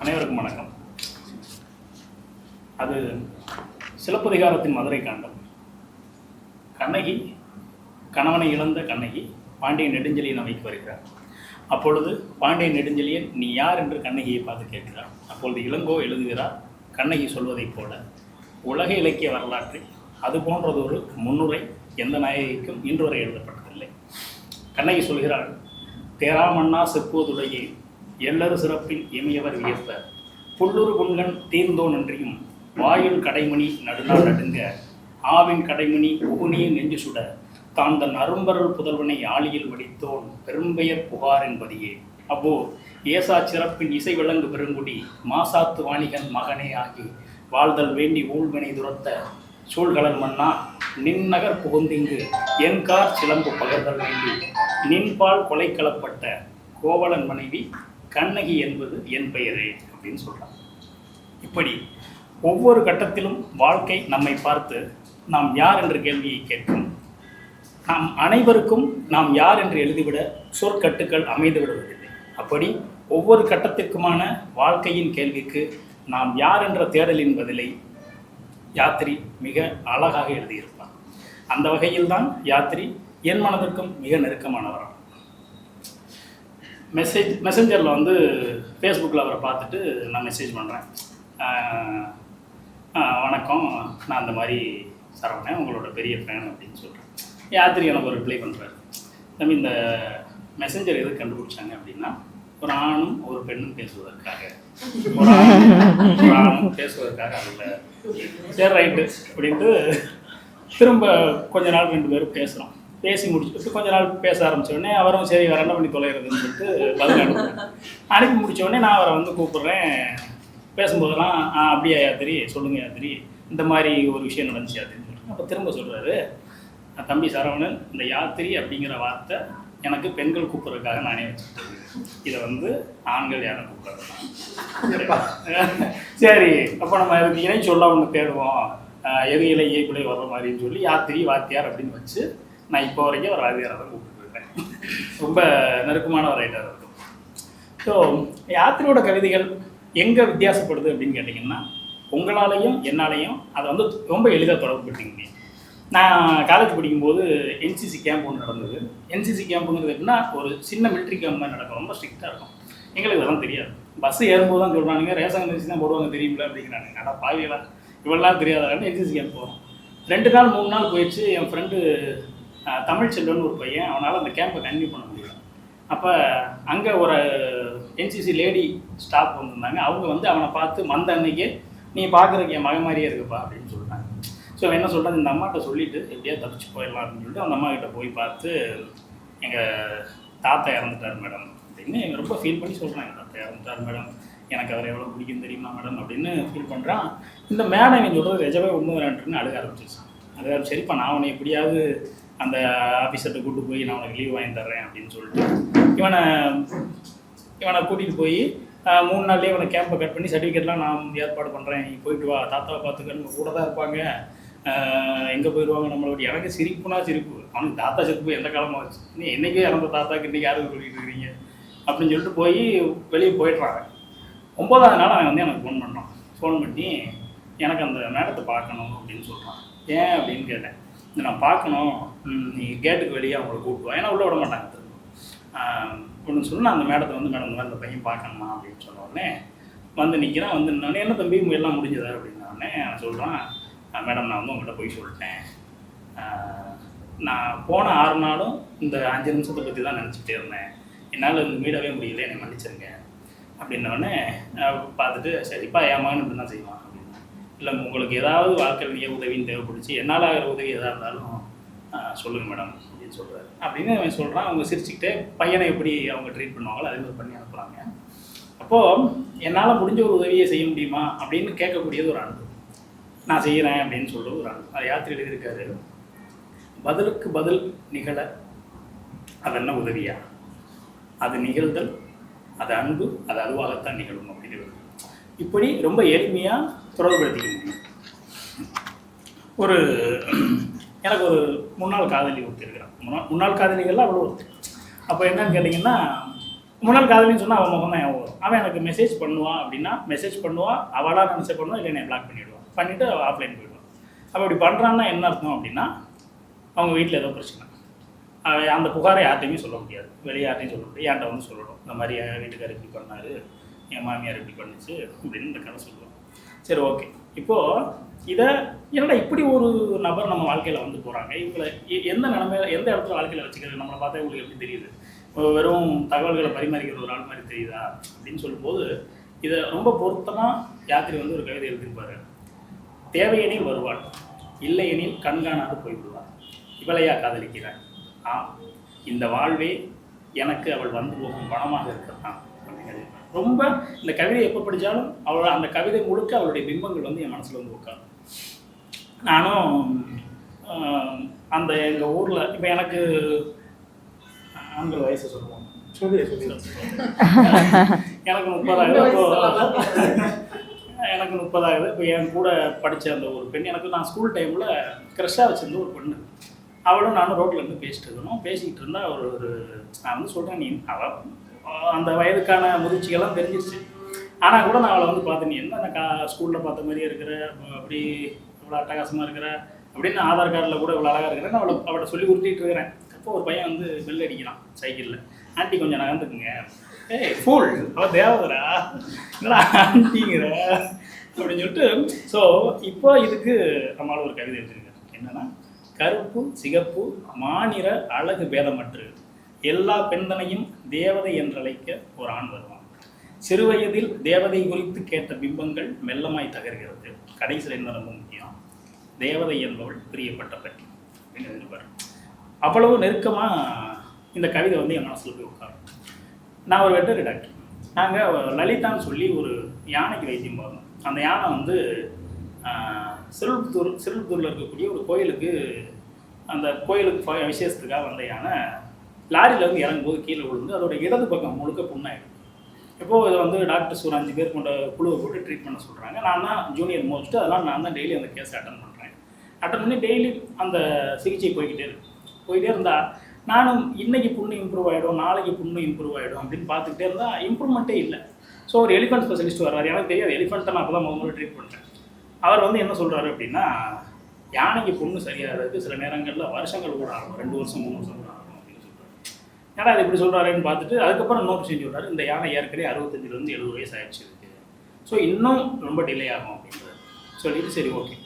அனைவருக்கும் வணக்கம். அது சிலப்பதிகாரத்தின் மதுரை காண்டம். கண்ணகி கணவனை இழந்த கண்ணகி பாண்டிய நெடுஞ்செழியன் அமைக்கு வருகிறார். அப்பொழுது பாண்டிய நெடுஞ்செழியன் நீ யார் என்று கண்ணகியை பார்த்து கேட்கிறார். அப்பொழுது இளங்கோ எழுதுகிறார் கண்ணகி சொல்வதைப் போல உலக இலக்கிய வரலாற்றில் அது போன்றதொரு முன்னுரை எந்த நாயகிக்கும் இன்று வரை எழுதப்பட்டதில்லை. கண்ணகி சொல்கிறாள் தேராமண்ணா செப்புவதுடையே எல்லரு சிறப்பின் இமையவர் வியப்ப. புல்லுரு புண்கண் தீர்ந்தோ நன்றியும் வாயுள் கடைமணி நடுநாள் நடுங்க. ஆவின் கடைமணி உகுனியும் நெஞ்சு சுட. தான் தன் அரும்பரல் புதல்வனை ஆளியில் வடித்தோன் பெரும்பெயர் புகார் என்பதையே. அப்போ ஏசா சிறப்பின் இசை விளங்கு பெருங்குடி மாசாத்து வாணிகன் மகனே ஆகி வாழ்தல் வேண்டி ஊழ்வினை துரத்த. சூழ்கலன் மன்னா நின்னகர் புகுந்திங்கு என்கார் சிலம்பு பகர்தல் வேண்டி. நின்பால் கொலை களப்பட்ட கோவலன் மனைவி கண்ணகி என்பது என் பெயரே அப்படின்னு சொல்கிறான் இப்படி ஒவ்வொரு கட்டத்திலும் வாழ்க்கை நம்மை பார்த்து நாம் யார் என்ற கேள்வியை கேட்கும். நாம் அனைவருக்கும் நாம் யார் என்று எழுதிவிட சொற்கட்டுக்கள் அமைந்து விடுவதில்லை அப்படி ஒவ்வொரு கட்டத்திற்குமான வாழ்க்கையின் கேள்விக்கு நாம் யார் என்ற தேடலின் பதிலை யாத்திரி மிக அழகாக எழுதியிருப்பார். அந்த வகையில்தான் யாத்திரி என் மனதிற்கும் மிக நெருக்கமானவராம் மெசேஜ் மெசஞ்சரில் வந்து ஃபேஸ்புக்கில் அவரை பார்த்துட்டு நான் மெசேஜ் பண்ணுறேன் வணக்கம். நான் அந்த மாதிரி சரவணன் உங்களோட பெரிய ஃபேன் அப்படின்னு சொல்கிறேன் யாத்திரி எனக்கு ஒரு ரிப்ளை பண்ணுறாரு நம்ம இந்த மெசஞ்சர் எது கண்டுபிடிச்சாங்க அப்படின்னா ஒரு ஆணும் ஒரு பெண்ணும் பேசுவதற்காக. ஒரு ஆணும் ஒரு ஆணும் பேசுவதற்காக அதில் சரி ரைட்டு அப்படின்ட்டு திரும்ப கொஞ்ச நாள் ரெண்டு பேரும் பேசுகிறோம் பேசி முடிச்சுட்டு கொஞ்ச நாள் பேச ஆரம்பித்தோடனே அவரும் சரி வேற என்ன பண்ணி தொலைகிறதுன்னு சொல்லிட்டு பதில் அனுப்புறேன். அனுப்பி முடித்தோடனே நான் அவரை வந்து கூப்பிட்றேன். பேசும்போதெல்லாம் ஆ அப்படியா யாத்திரி சொல்லுங்கள் யாத்திரி இந்த மாதிரி ஒரு விஷயம் நடந்துச்சு யாத்திரின்னு சொல்லிட்டு. அப்போ திரும்ப சொல்கிறாரு தம்பி சரவணன் இந்த யாத்திரி அப்படிங்கிற வார்த்தை எனக்கு பெண்கள் கூப்பிட்றதுக்காக நானே வச்சுட்டேன் இதை வந்து ஆண்கள் யாரும் கூப்பிட்றது சரி அப்போ நம்ம இதுக்கு இணை சொல்ல ஒன்று தேடுவோம். எது இலை இயக்குலை வர்ற மாதிரின்னு சொல்லி யாத்திரி வாத்தியார் அப்படின்னு வச்சு நான் இப்போ வரைக்கும் ஒரு ஆதியாரை தான் கூப்பிட்டுருக்கேன் ரொம்ப நெருக்கமான ஒரு ரைட்டர் இருக்கும். ஸோ யாத்திரையோட கவிதைகள் எங்கே வித்தியாசப்படுது அப்படின்னு கேட்டிங்கன்னா உங்களாலையும் என்னாலையும் அதை வந்து ரொம்ப எளிதாக தொடர்புபடுத்திக்க நான் காலேஜ் படிக்கும்போது என்சிசி கேம்ப் ஒன்று நடந்தது. என்சிசி கேம்ப்புங்கிறது எப்படின்னா ஒரு சின்ன மிலிட்ரி கேம்ப் மாதிரி நடக்கும். ரொம்ப ஸ்ட்ரிக்டாக இருக்கும். எங்களுக்கு இதெல்லாம் தெரியாது. பஸ் ஏறும்போது தான் சொல்கிறானுங்க ரேஷன் அரிசி தான் போடுவாங்க தெரியுமில்ல அப்படிங்கிறானுங்க. ஆனால் பாவிகளா இவெல்லாம் தெரியாதான்னு என்சிசி கேம்ப் போகிறோம் ரெண்டு நாள் மூணு நாள் போயிடுச்சு. என் ஃப்ரெண்டு தமிழ் செல்வன் ஒரு பையன். அவனால் அந்த கேம்பை கன்டினியூ பண்ண முடியல. அப்போ அங்கே ஒரு என்சிசி லேடி ஸ்டாஃப் வந்திருந்தாங்க. அவங்க வந்து அவனை பார்த்து மந்த அன்னைக்கு நீ பார்க்குறதுக்கு என் மகன் மாதிரியே இருக்குப்பா அப்படின்னு சொல்லிட்டாங்க. ஸோ என்ன சொல்கிறது இந்த அம்மாட்ட சொல்லிட்டு எப்படியா தப்பிச்சு போயிடலாம் அப்படின்னு சொல்லிட்டு அந்த அம்மா கிட்ட போய் பார்த்து எங்கள் தாத்தா இறந்துட்டார் மேடம் அப்படின்னு எங்கள் ரொம்ப ஃபீல் பண்ணி சொல்கிறாங்க தாத்தா இறந்துட்டார் மேடம். எனக்கு அவர் எவ்வளோ பிடிக்கும் தெரியுமா மேடம் அப்படின்னு ஃபீல் பண்ணுறான் இந்த மேடம் நீங்கள் சொல்கிறது நிஜமே ஒன்று வேண்டுன்னு அழுக ஆரம்பிச்சிருச்சான் அழுக சரிப்பா நான் அவனை எப்படியாவது அந்த ஆஃபீஸர்கிட்ட கூட்டு போய் நான் உனக்கு லீவ் வாங்கி தர்றேன் அப்படின்னு சொல்லிட்டு இவனை இவனை கூட்டிகிட்டு போய் மூணு நாள்லேயே இவனை கேம்பை கட் பண்ணி சர்டிஃபிகேட்லாம் நான் ஏற்பாடு பண்ணுறேன் நீ போயிட்டு வா தாத்தாவை பார்த்துக்கன்னு கூட தான் இருப்பாங்க. எங்கே போயிடுவாங்க நம்மளோட எனக்கு சிரிப்புனா சிரிப்பு. அவனுக்கு தாத்தா சிரிப்பு எந்த காலமாக வச்சு நீ என்றைக்கே இறந்த தாத்தாக்கு இன்றைக்கி யாரும் சொல்லிட்டு இருக்கிறீங்க? அப்படின்னு சொல்லிட்டு போய் வெளியே போயிடுறாங்க. ஒம்பதாவது நாள் அவன் வந்து எனக்கு ஃபோன் பண்ணான். ஃபோன் பண்ணி எனக்கு அந்த மேடத்தை பார்க்கணும் அப்படின்னு சொல்கிறான் ஏன் அப்படின்னு கேட்டேன். "இந்த நான் பார்க்கணும். நீங்கள் கேட்டுக்கு வெளியே அவங்கள கூப்பிடுவோம் ஏன்னா உள்ளே விட மாட்டாங்க. ஒன்று சொல்லி அந்த மேடத்தை வந்து மேடம் இந்த மாதிரி இந்த பையன் பார்க்கணுமா? அப்படின்னு சொன்ன உடனே வந்து நிற்கிறேன் வந்து நான் என்ன தம்பி எல்லாம் முடிஞ்சதா? அப்படின்ன உடனே அவன் சொல்கிறான் மேடம் நான் வந்து உங்கள்கிட்ட போய் சொல்லிட்டேன். நான் போன ஆறு நாளும் இந்த அஞ்சு நிமிஷத்தை பற்றி தான் நினச்சிட்டே இருந்தேன். என்னால் வந்து மீடவே முடியல என்னை மன்னிச்சிருங்க. அப்படின்னோடனே பார்த்துட்டு சரிப்பா என் மகன் இப்படி தான் செய்வான். அப்படின்னா இல்லை உங்களுக்கு ஏதாவது வாழ்க்கையில் உதவின்னு தேவைப்படுச்சு என்னால் ஆகிற உதவி எதாக இருந்தாலும் சொல்லுங்கள் மேடம் அப்படின்னு சொல்கிறாரு அப்படின்னு அவன் சொல்கிறான் அவங்க சிரிச்சுக்கிட்டே பையனை எப்படி அவங்க ட்ரீட் பண்ணுவாங்களோ அதே மாதிரி பண்ணி அனுப்புகிறாங்க அப்போது என்னால் முடிஞ்ச ஒரு உதவியை செய்ய முடியுமா? அப்படின்னு கேட்கக்கூடியது ஒரு அனுபவம் நான் செய்கிறேன் அப்படின்னு சொல்கிறது ஒரு அனுபவம் அதை யாத்திரை எழுதியிருக்காரு பதிலுக்கு பதில் நிகழ அது என்ன உதவியா? அது நிகழ்தல் அது அன்பு அது அதுவாகத்தான் நிகழும் அப்படின்னு இப்படி ரொம்ப எளிமையாக தொடர்புபடுத்திக்க முடியும். ஒரு எனக்கு ஒரு முன்னாள் காதலி ஒருத்திருக்கிறான் முன்னாள் முன்னாள் காதலிகள்லாம் அவ்வளோ ஒருத்தர் அப்போ என்னன்னு கேட்டிங்கன்னா முன்னாள் காதலின்னு சொன்னால் அவன் முகம் தான் ஞாபகம் வரும். அவன் எனக்கு மெசேஜ் பண்ணுவான் அப்படின்னா மெசேஜ் பண்ணுவான் அவளாக நினச்ச பண்ணுவான் இல்லை என்னை பிளாக் பண்ணிவிடுவான் பண்ணிவிட்டு ஆஃப்லைன் போயிடுவான் அப்போ இப்படி பண்ணுறான்னா என்ன அர்த்தம் அப்படின்னா அவங்க வீட்டில் ஏதோ பிரச்சனை. அந்த புகாரை யார்ட்டையுமே சொல்ல முடியாது. வெளியே யார்ட்டையும் சொல்ல முடியாது. என்கிட்ட வந்து சொல்லணும். இந்த மாதிரி என் வீட்டுக்கார் இப்படி பண்ணார் என் மாமியார் இப்படி பண்ணுச்சு அப்படின்னு இந்த கதை சொல்லுவோம் சரி ஓகே இப்போது இதை என்னடா இப்படி ஒரு நபர் நம்ம வாழ்க்கையில் வந்து போகிறாங்க இவங்களை எ- எந்த நிலமையில எந்த இடத்துல வாழ்க்கையில் வச்சுக்கிறது நம்மளை பார்த்தா இவங்களுக்கு எப்படி தெரியுது? வெறும் தகவல்களை பரிமாறிக்கிற ஒரு ஆள் மாதிரி தெரியுதா? அப்படின்னு சொல்லும்போது இதை ரொம்ப பொருத்தமாக யாத்திரை வந்து ஒரு கவிதை எழுதியிருப்பார். தேவையெனில் வருவாள் இல்லையெனில் கண்காணாது போய்விடுவாள். இவளையா காதலிக்கிறாள் ஆம் இந்த வாழ்வே எனக்கு அவள் வந்து போகும் பணமாக இருக்கிறதான் அப்படிங்கிறது ரொம்ப இந்த கவிதை எப்போ படித்தாலும் அவள் அந்த கவிதை முழுக்க அவளுடைய பிம்பங்கள் வந்து என் மனசில் வந்து உட்காரும். நானும் அந்த எங்கள் ஊரில் இப்போ எனக்கு ஆண்கள் வயசு சொல்லுவோம். சொல்லி சொல்லி எனக்கு முப்பதாயிரம். இப்போ எனக்கு முப்பதாயிரம். இப்போ என் கூட படித்த அந்த ஒரு பெண் எனக்கு நான் ஸ்கூல் டைமில் க்ரெஷ்ஷாக வச்சிருந்த ஒரு பெண்ணு. அவளும் நானும் ரோட்டில் இருந்து பேசிட்டு இருந்தோம். பேசிக்கிட்டு இருந்தா ஒரு ஒரு நான் வந்து சொல்கிறேன் நீ அவ அந்த வயதுக்கான முதிர்ச்சிகள்லாம் தெரிஞ்சிருச்சு. ஆனால் கூட நான் அவளை வந்து பார்த்து நீ என்ன கா ஸ்கூலில் பார்த்த மாதிரியே இருக்கிற? அப்படி இவ்வளோ அட்டகாசமாக இருக்கிற? அப்படின்னு ஆதார் கார்டில் கூட இவ்வளோ அழகாக இருக்கிறேன் அவளை அவளை சொல்லி உருட்டிட்டு இருக்கிறேன். அப்போ ஒரு பையன் வந்து பெல் அடிக்கிறான் சைக்கிளில். ஆண்டி கொஞ்சம் நகர்ந்துக்குங்க. ஏய் ஃபூல் அவள் தேவதரா என்னடா ஆண்டிங்கிற? அப்படின்னு சொல்லிட்டு ஸோ இப்போ இதுக்கு நம்மளால் ஒரு கவிதை எழுதியிருக்காரு. என்னன்னா கருப்பு சிகப்பு மாநில அழகு பேதமற்று. எல்லா பெண்தனையும் தேவதை என்றழைக்க ஒரு ஆண் வருவான். சிறுவயதில் தேவதை குறித்து கேட்ட பிம்பங்கள் மெல்லமாய் தகர்கிறது. கடைசியில் என்ன ரொம்ப முக்கியம்? தேவதை என்பவள் பிரியப்பட்ட பெண். அப்படின்னு அவ்வளவு நெருக்கமாக இந்த கவிதை வந்து என் மனசில் போய் உட்காரும். நான் ஒரு வெட்டரி டாக்டர் நாங்கள் லலிதான்னு சொல்லி ஒரு யானைக்கு வைத்தியம் போகிறோம் அந்த யானை வந்து சிறுபுத்தூர் சிறுபுத்தூரில் இருக்கக்கூடிய ஒரு கோயிலுக்கு அந்த கோயிலுக்கு விசேஷத்துக்காக வந்த யானை லாரியில் வந்து இறங்கும்போது கீழே விழுந்து அதோட இடது பக்கம் முழுக்க புண்ணாயிடும். இப்போ இதை வந்து டாக்டர்ஸ் ஒரு அஞ்சு பேர் கொண்ட குழுவை போட்டு ட்ரீட் பண்ண சொல்கிறாங்க நான் தான் ஜூனியர் மோஸ்ட்டு அதெல்லாம் நான் தான் டெய்லி அந்த கேஸை அட்டன் பண்ணுறேன் அட்டன் பண்ணி டெய்லி அந்த சிகிச்சை போய்கிட்டே இருக்கு. போயிட்டே இருந்தால் நானும் இன்றைக்கி புண்ணு இம்ப்ரூவ் ஆகிடும் நாளைக்கு புண்ணு இம்ப்ரூவ் ஆகிடும் அப்படின்னு பார்த்துக்கிட்டே இருந்தால் இம்ப்ரூவ்மெண்ட்டே இல்லை. ஸோ ஒரு எலிஃபென்ட் ஸ்பெஷலிஸ்ட் வர்றாரு. எனக்கு தெரியாது எலிஃபெண்ட்டை நான் அப்போ தான் முதல்ல ட்ரீட் பண்ணுறேன் அவர் வந்து என்ன சொல்கிறாரு அப்படின்னா யானைக்கு புண்ணு சரியாகிறதுக்கு சில நேரங்களில் வருஷங்கள் கூட ஆகும் ரெண்டு வருஷம் மூணு வருஷம் கூட ஆகும் அப்படின்னு சொல்கிறாரு ஏன்னா அது இப்படி சொல்கிறாருன்னு பார்த்துட்டு அதுக்கப்புறம் இன்னொரு விஷயம் சொல்கிறாரு இந்த யானை ஏற்கனவே அறுபத்தஞ்சிலேருந்து எழுபது வயசு ஆயிடுச்சு இருக்கு ஸோ இன்னும் ரொம்ப டிலே ஆகும் அப்படின்றது சொல்லிட்டு சரி ஓகே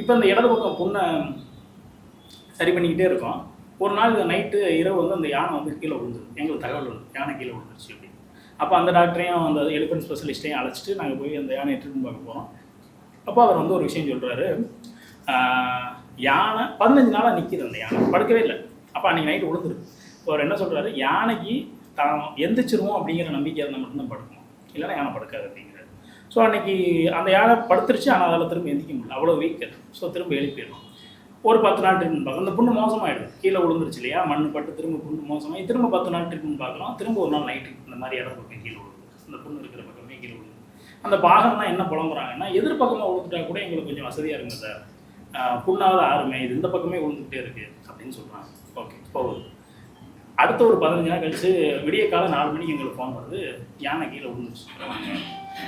இப்போ இந்த இடது பக்கம் புண்ணை சரி பண்ணிக்கிட்டே இருக்கோம். ஒரு நாள் நைட்டு இரவு வந்து அந்த யானை வந்து கீழே விழுந்துது. எங்களுக்கு தகவல் வந்து யானை கீழே விழுந்துருச்சு அப்படின்னு. அப்போ அந்த டாக்டரையும் அந்த எலிஃபென்ட் ஸ்பெஷலிஸ்ட்டையும் அழைச்சிட்டு நாங்கள் போய் அந்த யானை ட்ரீட்மெண்ட் பார்க்க போகிறோம் அப்போ அவர் வந்து ஒரு விஷயம் சொல்கிறாரு யானை பதினஞ்சு நாளாக நிற்கிது அந்த யானை. படுக்கவே இல்லை. அப்போ அன்றைக்கி நைட்டு விழுந்துருக்கு அவர் என்ன சொல்கிறாரு யானைக்கு தான் எந்திரிச்சிருவோம் அப்படிங்கிற நம்பிக்கை இருந்தால் மட்டும்தான் படுக்கணும். இல்லைன்னா யானை படுக்காது அப்படிங்கிறாரு. ஸோ அன்னைக்கு அந்த யானை படுத்துருச்சு ஆனால் அதில் திரும்ப எந்திரிக்க முடியல. அவ்வளோ வீக் ஸோ திரும்ப எழுப்பிடணும். ஒரு பத்து நாள் ட்ரீட்மெண்ட் பார்க்கலாம் அந்த புண்ணு மோசமாயிடும் கீழே விழுந்துருச்சு இல்லையா? மண் பட்டு திரும்ப புண்ணு மோசமாகி திரும்ப பத்து நாள் ட்ரீட்மெண்ட் பார்க்கலாம். திரும்ப ஒரு நாள் நைட்டு இந்த மாதிரி இடம் பக்கம் கீழே விழுது அந்த புண்ணு இருக்கிற பக்கமே கீழே விழுது அந்த பாகம்லாம் என்ன புலம்புறாங்கன்னா எதிர்பக்கமாக விழுந்துட்டா கூட எங்களுக்கு கொஞ்சம் வசதியாக இருக்குங்க சார். புண்ணாவது ஆறுமே இது இந்த பக்கமே விழுந்துகிட்டே இருக்குது அப்படின்னு சொல்கிறாங்க ஓகே போகுது அடுத்த ஒரு பதினஞ்சு நாள் கழிச்சு விடிய காலம் நாலு மணிக்கு எங்களுக்கு ஃபோன் வருது. யானை கீழே விழுந்துச்சு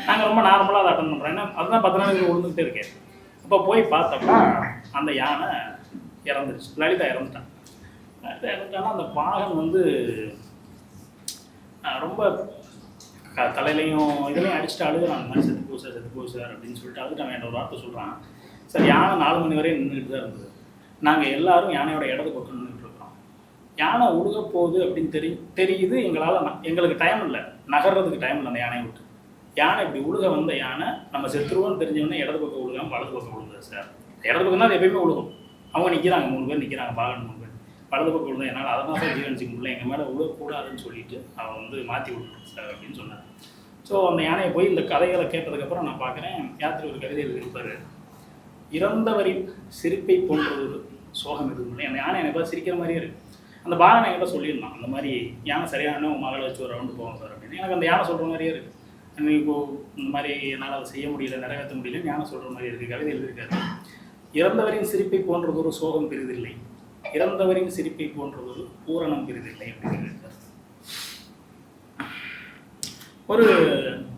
நாங்கள் ரொம்ப நார்மலாக அதை அட்டன் பண்ணுறோம் ஏன்னா அதுதான் பத்து நாளைக்கு விழுந்துக்கிட்டே இருக்கேன். இப்போ போய் பார்த்தோம்னா அந்த யானை இறந்துருச்சு. லலிதா இறந்துட்டான். லலிதா இறந்துட்டான்னா அந்த பாகன் வந்து ரொம்ப க தலையிலையும் இதுலையும் அடிச்சுட்டு அழுகுறான் அந்த மாதிரி செத்து போசார் செத்து போசார் அப்படின்னு சொல்லிட்டு அழுதுட்டு அவன் ஒரு வார்த்தை சொல்கிறான் சார் யானை நாலு மணி வரையும் நின்றுட்டு தான் இருந்தது. நாங்கள் எல்லாரும் யானையோட இடது பக்கம் யானை உழுக போகுது அப்படின்னு தெரி தெரியுது எங்களால் எங்களுக்கு டைம் இல்லை. நகர்றதுக்கு டைம் இல்லை அந்த யானையை விட்டு. யானை இப்படி உழுக வந்த யானை நம்ம செத்துருவோம்னு தெரிஞ்சவொடனே இடது பக்கம் உழுகாம வலது பக்கம் உழுகுது சார். இடது பக்கம் தான் அது எப்பயுமே உழுகும். அவங்க நிற்கிறாங்க மூணு பேர் நிற்கிறாங்க பாகன் மூணு பேர். வலது பக்கம் உழுந்தா என்னால் அதை தான் சார் ஜீவனிச்சிக்க முடியல. எங்கள் மேலே உழுகக்கூடாதுன்னு சொல்லிட்டு அவன் வந்து மாற்றி விட்டுருங்க சார் அப்படின்னு சொன்னார். ஸோ அந்த யானையை போய் இந்த கதைகளை கேட்டதுக்கப்புறம் நான் பார்க்குறேன். யாத்திரை ஒரு கவிதை இருப்பார் இறந்தவரின் சிரிப்பை போன்ற ஒரு சோகம் எதுவும் அந்த யானை எனக்கு சிரிக்கிற மாதிரியே இருக்குது அந்த பாகனை என்கிட்ட சொல்லியிருந்தான். அந்த மாதிரி யானை சரியான உன் மகளை வச்சு ஒரு ரவுண்டு போவோம் சார் அப்படின்னு. எனக்கு அந்த யானை சொல்கிற மாதிரியே இருக்குது எனக்கு இப்போது இந்த மாதிரி என்னால் அதை செய்ய முடியல நிறைவேற்ற முடியல ஞானம் சொல்கிற மாதிரி இருக்குது கவிதை எழுதியிருக்காரு. இறந்தவரின் சிரிப்பை போன்றதொரு சோகம் பெரிதில்லை. இறந்தவரின் சிரிப்பை போன்றதொரு பூரணம் பெரிதில்லை அப்படின்னு எழுதியிருக்காரு. ஒரு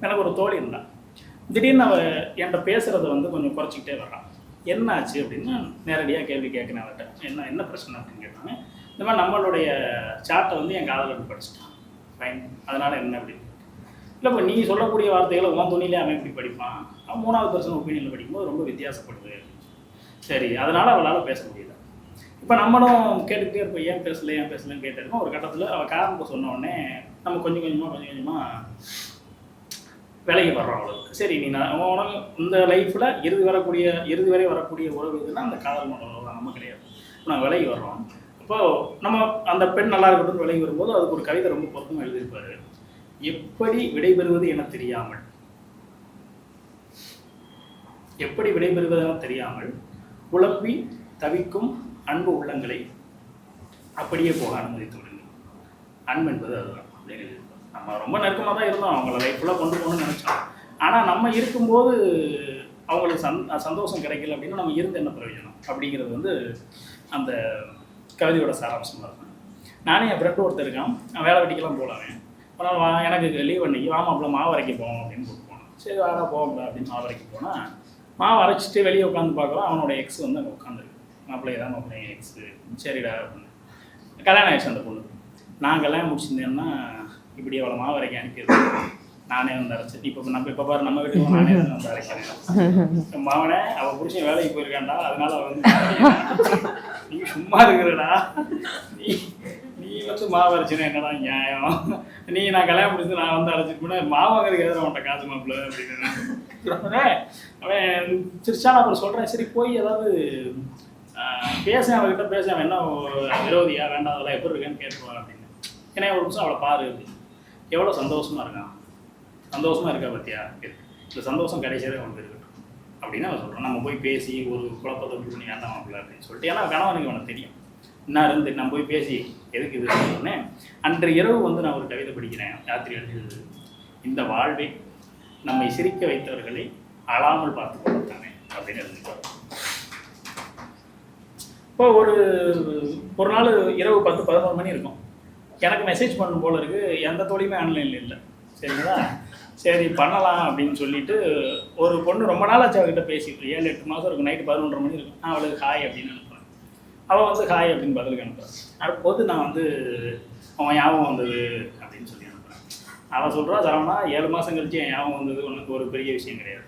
எனக்கு ஒரு தோழி இருந்தான் திடீர்னு அவள் என்கிட்ட பேசுகிறத வந்து கொஞ்சம் குறைச்சிக்கிட்டே வர்றான் என்ன ஆச்சு அப்படின்னு நேரடியாக கேள்வி கேட்குறேன் அவர்கிட்ட. என்ன என்ன பிரச்சனை அப்படின்னு கேட்டாங்க. இந்த மாதிரி நம்மளுடைய சார்ட்டை வந்து என் காதலில் படிச்சுட்டான் படிச்சிட்டான். ஃபைன் அதனால் என்ன அப்படின்னு இல்லை இப்போ நீ சொல்லக்கூடிய வார்த்தைகளை உன் துணியிலே அவன் இப்படி படிப்பான்? அவன் மூணாவது பர்சன் ஒப்பீனியனில் படிக்கும்போது ரொம்ப வித்தியாசப்படுது. சரி அதனால் அவளால் பேச முடியல. இப்போ நம்மளும் கேட்டுக்கிட்டே இருப்போம் ஏன் பேசல ஏன் பேசலன்னு கேட்டிருக்கோம் ஒரு கட்டத்தில் அவள் காரணத்தை சொன்ன உடனே நம்ம கொஞ்சம் கொஞ்சமாக கொஞ்சம் கொஞ்சமாக விலகி வர்றோம் அவளுக்கு. சரி நீ நான் உனக்கு இந்த லைஃப்பில் இறுதி வரக்கூடிய இறுதி வரை வரக்கூடிய உறவு இதுன்னா அந்த காதல் மண்டலம் நம்ம கிடையாது. நாங்கள் விலகி வர்றோம். இப்போ நம்ம அந்த பெண் நல்லா இருக்கட்டும் விலகி வரும்போது அதுக்கு ஒரு கவிதை ரொம்ப பொருத்தமாக எழுதியிருப்பாரு. எப்படி விடைபெறுவது என தெரியாமல்? எப்படி விடைபெறுவது என தெரியாமல்? குழப்பி தவிக்கும் அன்பு உள்ளங்களை அப்படியே போக அனுமதித்து விடுங்கள் அன்பு என்பது அதுதான் அப்படின்னு நம்ம ரொம்ப நெருக்கமாக தான் இருந்தோம் அவங்கள லைஃப்லாம் கொண்டு போகணும்னு நினச்சோம். ஆனால் நம்ம இருக்கும்போது அவங்களுக்கு சந் சந்தோஷம் கிடைக்கல அப்படின்னா நம்ம இருந்து என்ன பிரயோஜனம்? அப்படிங்கிறது வந்து அந்த கவிதையோட சாராம்சமாக இருக்கும். நானே என் ஃப்ரெண்டு ஒருத்தர் இருக்கான். நான் வேலை வெட்டிக்கெல்லாம் போகலாமே ஆனால் வா எனக்கு லீவ் அன்னைக்கு. வா மாப்பிள மாவு அரைக்க போவோம் அப்படின்னு கூப்பிட்டு போனோம் சரி வாடா போகல அப்படின்னு மாவு வரைக்கும் போனால் மாவு அரைச்சிட்டு வெளியே உட்காந்து பார்க்கலாம். அவனோட எக்ஸ் வந்து அங்கே உட்காந்துருக்கு மாப்பிள்ளையை தான் மாப்பிள்ளை எக்ஸு சரிடா அப்படின்னு. கல்யாணம் ஆயிடுச்சு அந்த பொண்ணு. நான் கல்யாணம் முடிச்சிருந்தேன்னா இப்படி அவளை மாவு அரைக்க அனுப்பிடுவேன் நானே வந்து அரைச்சேன் இப்போ நம்ம இப்போ பாரு நம்ம வீட்டுக்கு நானே வந்து வந்து அரைக்கிறேன். மாவனே அவள் புருஷன் வேலைக்கு போயிருக்காண்டா அதனால அவள் வந்து நீ சும்மா இருக்கிறடா. நீ நீ வந்து மாவு அரைச்சினா என்னடா நியாயம்? நீ நான் கல்யாணம் முடிச்சு நான் வந்து அரைச்சிட்டு போனேன் மாவு வாங்குறதுக்கு எதிராக உன்ட்ட காசு மாப்பிள்ள அப்படின்னு. அவன் சிரிச்சான் அப்புறம் சொல்கிறேன் சரி போய் ஏதாவது ஆஹ், பேச அவன்கிட்ட பேச அவன் என்ன விரோதியா வேண்டாம் அதெல்லாம் எப்படி இருக்கேன்னு கேட்டுருவான் அப்படின்னு. ஏன்னா ஒரு நிமிஷம் அவளை பாரு அப்படின்னு. எவ்வளோ சந்தோஷமாக இருக்கான். சந்தோஷமாக இருக்கா பத்தியா? இந்த சந்தோஷம் கிடைச்சதே அவனுக்கு இருக்கட்டும் அப்படின்னு அவன் சொல்கிறான் நம்ம போய் பேசி ஒரு குழப்பத்தை உண்டு பண்ணி வேண்டாம் மாப்பிள்ள அப்படின்னு சொல்லிட்டு ஏன்னா கணவனுக்கு அவனுக்கு தெரியும். என்ன இருந்து நான் போய் பேசி எதுக்கு இது? சொன்னேன். அன்று இரவு வந்து நான் ஒரு கவிதை படிக்கிறேன். ராத்திரி எழுதியது இந்த வாழ்வை நம்மை சிரிக்க வைத்தவர்களை அழாமல் பார்த்து கொள்ளத்தானே அப்படின்னு எழுதிருப்பார் இப்போ ஒரு ஒரு நாள் இரவு பத்து பதினோரு மணி இருக்கும். எனக்கு மெசேஜ் பண்ணும் போல இருக்குது எந்த தோழியுமே ஆன்லைனில் இல்லை. சரிங்களா? சரி பண்ணலாம் அப்படின்னு சொல்லிட்டு ஒரு பொண்ணு ரொம்ப நாளாச்சு அவகிட்ட பேசிட்டு ஏழு எட்டு மாதம் இருக்கும் நைட்டு பதினொன்றரை மணி இருக்கும் நான் அவளுக்கு ஹாய் அப்படின்னு அனுப்புறேன். அவள் வந்து ஹாய் அப்படின்னு பதிலுக்கு அனுப்புறேன் அடுப்போது நான் வந்து அவன் ஞாபகம் வந்தது அப்படின்னு சொல்லி அனுப்புறேன். அவள் சொல்கிறா சரவணா ஏழு மாதம் கழிச்சு என் ஞாபகம் வந்தது. உனக்கு ஒரு பெரிய விஷயம் கிடையாது.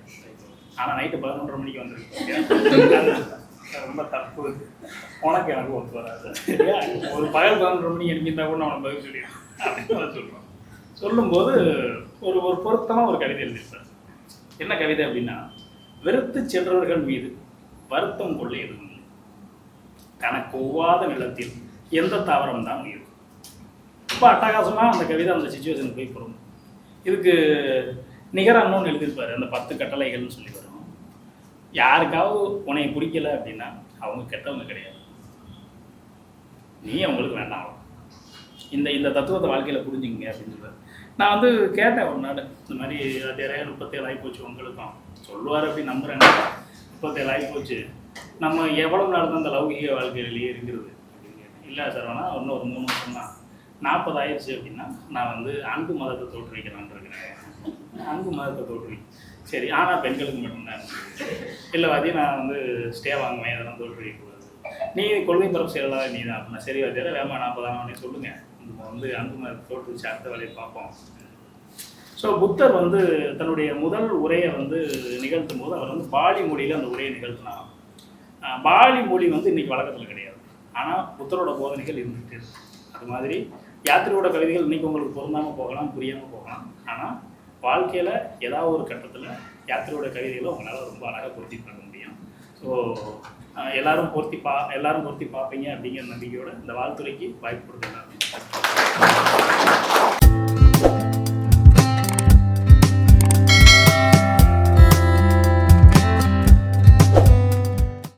ஆனால் நைட்டு பதினொன்றரை மணிக்கு வந்திருக்கு. ரொம்ப தப்பு. உனக்கு எனக்கு ஒத்து வராது. ஒரு பகல் பதினொன்றரை மணிக்கு அனுப்பியிருந்தா கூட நான் உனக்கு பதில் சொல்லிடுறேன் அப்படின்னு சொல்கிறான் சொல்லும்போது ஒரு ஒரு பொருத்தமாக ஒரு கவிதை எழுதியிருப்பார். என்ன கவிதை அப்படின்னா வெறுத்து சென்றவர்கள் மீது வருத்தம் கொள்ள எதுவும் தனக்கு ஒவ்வாத நிலத்தில் எந்த தாவரம் தான் உயிர் ரொம்ப அட்டகாசமாக அந்த கவிதை அந்த சுச்சுவேஷனுக்கு போய் போகும். இதுக்கு நிகர இன்னொன்று எழுதியிருப்பாரு அந்த பத்து கட்டளைகள்னு சொல்லி வரும். யாருக்காவது உன்னை பிடிக்கல அப்படின்னா அவங்க கெட்டவங்க கிடையாது. நீ அவங்களுக்கு வேண்டாம். இந்த இந்த தத்துவத்தை வாழ்க்கையில் புரிஞ்சுங்க அப்படின்னு சொல்கிறார் நான் வந்து கேட்டேன் ஒரு நாள் இந்த மாதிரி நிறைய முப்பத்தேழு ஆகி போச்சு உங்களுக்கும் சொல்லுவார் அப்படி நம்புறேன் முப்பத்தேழு ஆகி போச்சு. நம்ம எவ்வளோ நாள் தான் அந்த லௌகிக வாழ்க்கையிலேயே இருக்கிறது அப்படின்னு கேட்டேன். இல்லை சார் வேணா இன்னும் ஒரு மூணு வருஷம் தான். நாற்பது ஆயிடுச்சு அப்படின்னா நான் வந்து அன்பு மதத்தை தோற்றுவிக்கலாம்னு இருக்கிறேன். அன்பு மதத்தை தோற்றுவி. சரி ஆனால் பெண்களுக்கு மட்டும்தான் இல்லை வாதி நான் வந்து ஸ்டே வாங்குவேன் இதெல்லாம் தோற்றுவிக்கக்கூடாது. நீ கொள்கை பரப்பு செயலாளர் நீ தான் அப்படின்னா சரி வாத்தியார வேமா நாற்பதாம் சொல்லுங்கள் நம்ம வந்து அன்பு தோற்று தோற்றுவிச்சு அடுத்த வேலையை பார்ப்போம். ஸோ புத்தர் வந்து தன்னுடைய முதல் உரையை வந்து நிகழ்த்தும் போது அவர் வந்து பாலி மொழியில் அந்த உரையை நிகழ்த்தினார். பாலி மொழி வந்து இன்னைக்கு வழக்கத்தில் கிடையாது. ஆனால் புத்தரோட போதனைகள் இருந்துகிட்டு இருக்கு. அது மாதிரி யாத்திரையோட கவிதைகள் இன்னைக்கு உங்களுக்கு பொருந்தாமல் போகலாம் புரியாமல் போகலாம். ஆனால் வாழ்க்கையில் ஏதாவது ஒரு கட்டத்தில் யாத்திரையோட கவிதைகளை உங்களால் ரொம்ப அழகாக பொருத்தி பண்ண முடியும். ஸோ எல்லாரும் பொருத்தி பா எல்லாரும் பொருத்தி பார்ப்பீங்க அப்படிங்கிற நம்பிக்கையோட இந்த வாழ்த்துறைக்கு வாய்ப்பு கொடுத்தேன்